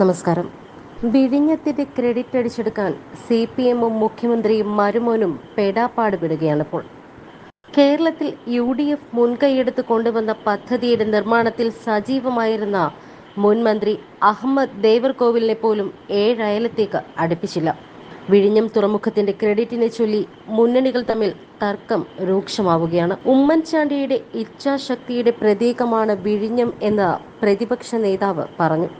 നമസ്കാരം. വിഴിഞ്ഞത്തിന്റെ ക്രെഡിറ്റ് അടിച്ചെടുക്കാൻ സി പി എമ്മും മുഖ്യമന്ത്രിയും മരുമോനും പെടാപ്പാട് വിടുകയാണിപ്പോൾ കേരളത്തിൽ യു ഡി എഫ് മുൻകൈയെടുത്ത് കൊണ്ടുവന്ന പദ്ധതിയുടെ നിർമ്മാണത്തിൽ സജീവമായിരുന്ന മുൻമന്ത്രി അഹമ്മദ് ദേവർകോവിലിനെ പോലും ഏഴയലത്തേക്ക് അടുപ്പിച്ചില്ല. വിഴിഞ്ഞം തുറമുഖത്തിന്റെ ക്രെഡിറ്റിനെ ചൊല്ലി മുന്നണികൾ തമ്മിൽ തർക്കം രൂക്ഷമാവുകയാണ്. ഉമ്മൻചാണ്ടിയുടെ ഇച്ഛാശക്തിയുടെ പ്രതീകമാണ് വിഴിഞ്ഞം എന്ന് പ്രതിപക്ഷ നേതാവ് പറഞ്ഞു.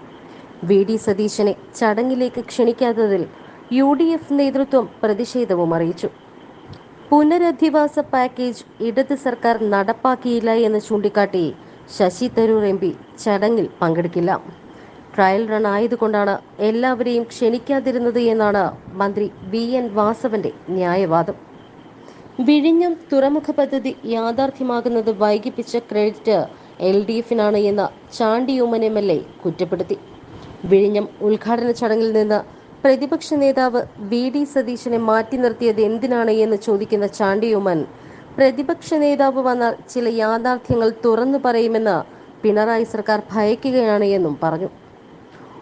വി ഡി സതീശനെ ചടങ്ങിലേക്ക് ക്ഷണിക്കാത്തതിൽ യു ഡി എഫ് നേതൃത്വം പ്രതിഷേധവും അറിയിച്ചു. പുനരധിവാസ പാക്കേജ് ഇടത് സർക്കാർ നടപ്പാക്കിയില്ല എന്ന് ചൂണ്ടിക്കാട്ടി ശശി തരൂർ എം പി ചടങ്ങിൽ പങ്കെടുക്കില്ല. ട്രയൽ റൺ ആയതുകൊണ്ടാണ് എല്ലാവരെയും ക്ഷണിക്കാതിരുന്നത് എന്നാണ് മന്ത്രി വി എൻ വാസവന്റെ ന്യായവാദം. വിഴിഞ്ഞം തുറമുഖ പദ്ധതി യാഥാർത്ഥ്യമാകുന്നത് വൈകിപ്പിച്ച ക്രെഡിറ്റ് എൽ ഡി എഫിനാണ് എന്ന് Chandy Oommen M L A കുറ്റപ്പെടുത്തി. വിഴിഞ്ഞം ഉദ്ഘാടന ചടങ്ങിൽ നിന്ന് പ്രതിപക്ഷ നേതാവ് വി ഡി സതീശനെ മാറ്റി നിർത്തിയത് എന്തിനാണ് എന്ന് ചോദിക്കുന്ന ചാണ്ടിയുമൻ പ്രതിപക്ഷ നേതാവ് വന്നാൽ ചില യാഥാർത്ഥ്യങ്ങൾ തുറന്നു പറയുമെന്ന് പിണറായി സർക്കാർ ഭയക്കുകയാണ് എന്നും പറഞ്ഞു.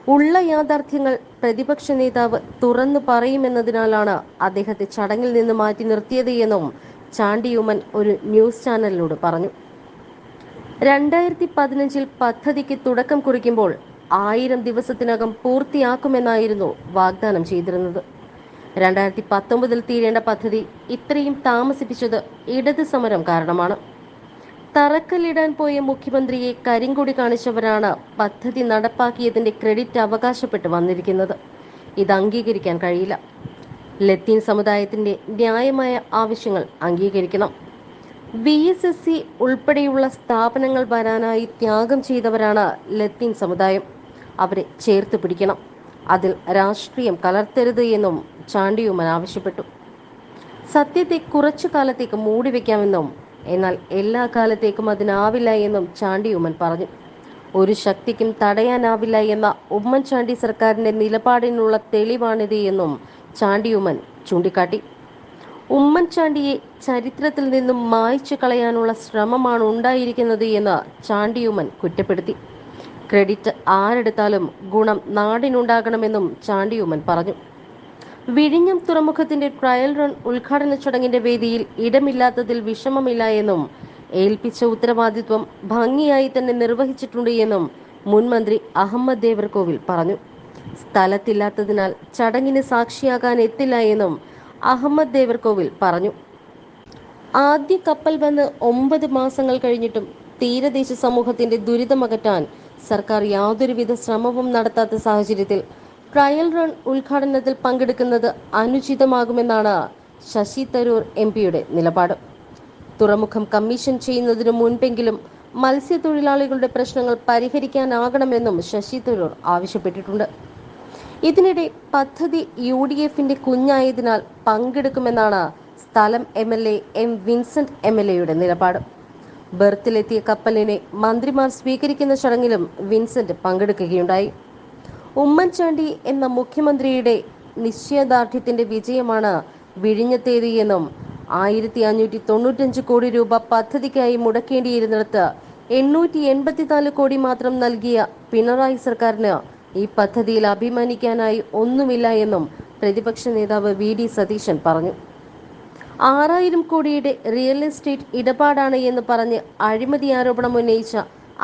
ഉള്ള യാഥാർത്ഥ്യങ്ങൾ പ്രതിപക്ഷ നേതാവ് തുറന്നു പറയുമെന്നതിനാലാണ് അദ്ദേഹത്തെ ചടങ്ങിൽ നിന്ന് മാറ്റി നിർത്തിയത് എന്നും ചാണ്ടിയുമൻ ഒരു ന്യൂസ് ചാനലിനോട് പറഞ്ഞു. രണ്ടായിരത്തി പതിനഞ്ചിൽ പദ്ധതിക്ക് തുടക്കം കുറിക്കുമ്പോൾ ആയിരം ദിവസത്തിനകം പൂർത്തിയാക്കുമെന്നായിരുന്നു വാഗ്ദാനം ചെയ്തിരുന്നത്. രണ്ടായിരത്തി പത്തൊമ്പതിൽ തീരേണ്ട പദ്ധതി ഇത്രയും താമസിപ്പിച്ചത് ഇടത് സമരം കാരണമാണ്. തറക്കല്ലിടാൻ പോയ മുഖ്യമന്ത്രിയെ കരിങ്കൊടി കാണിച്ചവരാണ് പദ്ധതി നടപ്പാക്കിയതിന്റെ ക്രെഡിറ്റ് അവകാശപ്പെട്ട് വന്നിരിക്കുന്നത്. ഇത് അംഗീകരിക്കാൻ കഴിയില്ല. ലത്തീൻ സമുദായത്തിന്റെ ന്യായമായ ആവശ്യങ്ങൾ അംഗീകരിക്കണം. വി എസ് എസ് സി ഉൾപ്പെടെയുള്ള സ്ഥാപനങ്ങൾ വരാനായി ത്യാഗം ചെയ്തവരാണ് ലത്തീൻ സമുദായം. അവരെ ചേർത്ത് പിടിക്കണം. അതിൽ രാഷ്ട്രീയം കലർത്തരുത് എന്നും ചാണ്ടിയുമൻ ആവശ്യപ്പെട്ടു. സത്യത്തെ കുറച്ചു കാലത്തേക്ക് മൂടി വയ്ക്കാമെന്നും എന്നാൽ എല്ലാ കാലത്തേക്കും അതിനാവില്ല എന്നും ചാണ്ടിയുമൻ പറഞ്ഞു. ഒരു ശക്തിക്കും തടയാനാവില്ല എന്ന ഉമ്മൻചാണ്ടി സർക്കാരിന്റെ നിലപാടിനുള്ള തെളിവാണിത് എന്നും ചാണ്ടിയുമൻ ചൂണ്ടിക്കാട്ടി. ഉമ്മൻചാണ്ടിയെ ചരിത്രത്തിൽ നിന്നും മായ്ച്ചു കളയാനുള്ള ശ്രമമാണ് ഉണ്ടായിരിക്കുന്നത് എന്ന് ചാണ്ടിയുമ്മൻ കുറ്റപ്പെടുത്തി. ക്രെഡിറ്റ് ആരെടുത്താലും ഗുണം നാടിനുണ്ടാകണമെന്നും ചാണ്ടിയുമ്മൻ പറഞ്ഞു. വിഴിഞ്ഞം തുറമുഖത്തിന്റെ ട്രയൽ റൺ ഉദ്ഘാടന ചടങ്ങിന്റെ വേദിയിൽ ഇടമില്ലാത്തതിൽ വിഷമമില്ല എന്നും ഏൽപ്പിച്ച ഉത്തരവാദിത്വം ഭംഗിയായി തന്നെ നിർവഹിച്ചിട്ടുണ്ട് എന്നും മുൻമന്ത്രി അഹമ്മദ് ദേവർകോവിൽ പറഞ്ഞു. സ്ഥലത്തില്ലാത്തതിനാൽ ചടങ്ങിന് സാക്ഷിയാകാൻ എത്തില്ല എന്നും അഹമ്മദ് ദേവർകോവിൽ പറഞ്ഞു. ആദ്യ കപ്പൽ വന്ന് ഒമ്പത് മാസങ്ങൾ കഴിഞ്ഞിട്ടും തീരദേശ സമൂഹത്തിന്റെ ദുരിതമകറ്റാൻ സർക്കാർ യാതൊരുവിധ ശ്രമവും നടത്താത്ത സാഹചര്യത്തിൽ ട്രയൽ റൺ ഉദ്ഘാടനത്തിൽ പങ്കെടുക്കുന്നത് അനുചിതമാകുമെന്നാണ് ശശി തരൂർ എം പിയുടെ നിലപാട്. തുറമുഖം കമ്മീഷൻ ചെയ്യുന്നതിനു മുൻപെങ്കിലും മത്സ്യത്തൊഴിലാളികളുടെ പ്രശ്നങ്ങൾ പരിഹരിക്കാനാകണമെന്നും ശശി തരൂർ ആവശ്യപ്പെട്ടിട്ടുണ്ട്. ഇതിനിടെ പദ്ധതി യു ഡി എഫിന്റെ കുഞ്ഞായതിനാൽ പങ്കെടുക്കുമെന്നാണ് സ്ഥലം M L A M Vincent M L എയുടെ നിലപാട്. ബർത്തിലെത്തിയ കപ്പലിനെ മന്ത്രിമാർ സ്വീകരിക്കുന്ന ചടങ്ങിലും വിൻസെന്റ് പങ്കെടുക്കുകയുണ്ടായി. ഉമ്മൻചാണ്ടി എന്ന മുഖ്യമന്ത്രിയുടെ നിശ്ചയദാർഢ്യത്തിന്റെ വിജയമാണ് വിഴിഞ്ഞത്തേത് എന്നും ആയിരത്തി അഞ്ഞൂറ്റി തൊണ്ണൂറ്റഞ്ച് കോടി രൂപ പദ്ധതിക്കായി മുടക്കേണ്ടിയിരുന്നിടത്ത് എണ്ണൂറ്റി എൺപത്തിനാല് കോടി മാത്രം നൽകിയ പിണറായി സർക്കാരിന് ഈ പദ്ധതിയിൽ അഭിമാനിക്കാനായി ഒന്നുമില്ല എന്നും പ്രതിപക്ഷ നേതാവ് വി ഡി സതീശൻ പറഞ്ഞു. ആറായിരം കോടിയുടെ റിയൽ എസ്റ്റേറ്റ് ഇടപാടാണ് എന്ന് പറഞ്ഞ് അഴിമതി ആരോപണം ഉന്നയിച്ച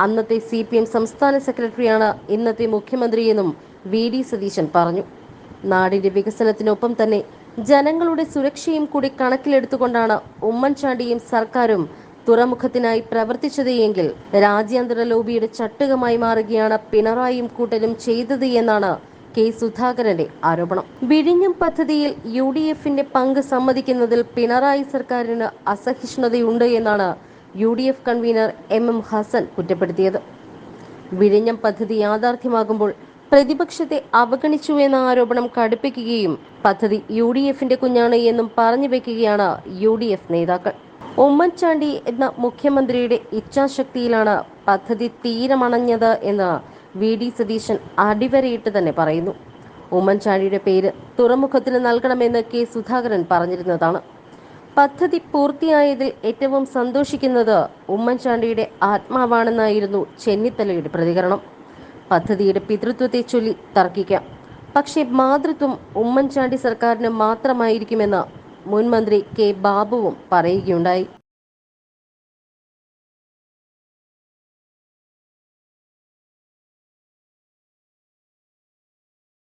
അന്നത്തെ സി പി എം സംസ്ഥാന സെക്രട്ടറിയാണ് ഇന്നത്തെ മുഖ്യമന്ത്രിയെന്നും വി ഡി സതീശൻ പറഞ്ഞു. നാടിന്റെ വികസനത്തിനൊപ്പം തന്നെ ജനങ്ങളുടെ സുരക്ഷയും കൂടി കണക്കിലെടുത്തുകൊണ്ടാണ് ഉമ്മൻചാണ്ടിയും സർക്കാരും തുറമുഖത്തിനായി പ്രവർത്തിച്ചത് എങ്കിൽ രാജ്യാന്തര ലോബിയുടെ ചട്ടുകമായി മാറുകയാണ് പിണറായിയും കൂട്ടരും ചെയ്തത് എന്നാണ് കെ സുധാകരന്റെ ആരോപണം. വിഴിഞ്ഞം പദ്ധതിയിൽ യു ഡി എഫിന്റെ പങ്ക് സമ്മതിക്കുന്നതിൽ പിണറായി സർക്കാരിന് അസഹിഷ്ണുതയുണ്ട് എന്നാണ് U D F convener M M Hasan കുറ്റപ്പെടുത്തിയത്. വിഴിഞ്ഞം പദ്ധതി യാഥാർത്ഥ്യമാകുമ്പോൾ പ്രതിപക്ഷത്തെ അവഗണിച്ചു എന്ന ആരോപണം കടുപ്പിക്കുകയും പദ്ധതി യു ഡി എഫിന്റെ കുഞ്ഞാണ് എന്നും പറഞ്ഞു വെക്കുകയാണ് യു ഡി എഫ് നേതാക്കൾ. ഉമ്മൻചാണ്ടി എന്ന മുഖ്യമന്ത്രിയുടെ ഇച്ഛാശക്തിയിലാണ് പദ്ധതി തീരമണഞ്ഞത് എന്ന് വി ഡി സതീശൻ അടിവരയിട്ട് തന്നെ പറയുന്നു. ഉമ്മൻചാണ്ടിയുടെ പേര് തുറമുഖത്തിന് നൽകണമെന്ന് കെ സുധാകരൻ പറഞ്ഞിരുന്നതാണ്. പദ്ധതി പൂർത്തിയായതിൽ ഏറ്റവും സന്തോഷിക്കുന്നത് ഉമ്മൻചാണ്ടിയുടെ ആത്മാവാണെന്നായിരുന്നു ചെന്നിത്തലയുടെ പ്രതികരണം. പദ്ധതിയുടെ പിതൃത്വത്തെ ചൊല്ലി തർക്കിക്കാം. പക്ഷേ മാതൃത്വം ഉമ്മൻചാണ്ടി സർക്കാരിന് മാത്രമായിരിക്കുമെന്ന് മുൻ മന്ത്രി കെ ബാബുവും പറയുകയുണ്ടായി.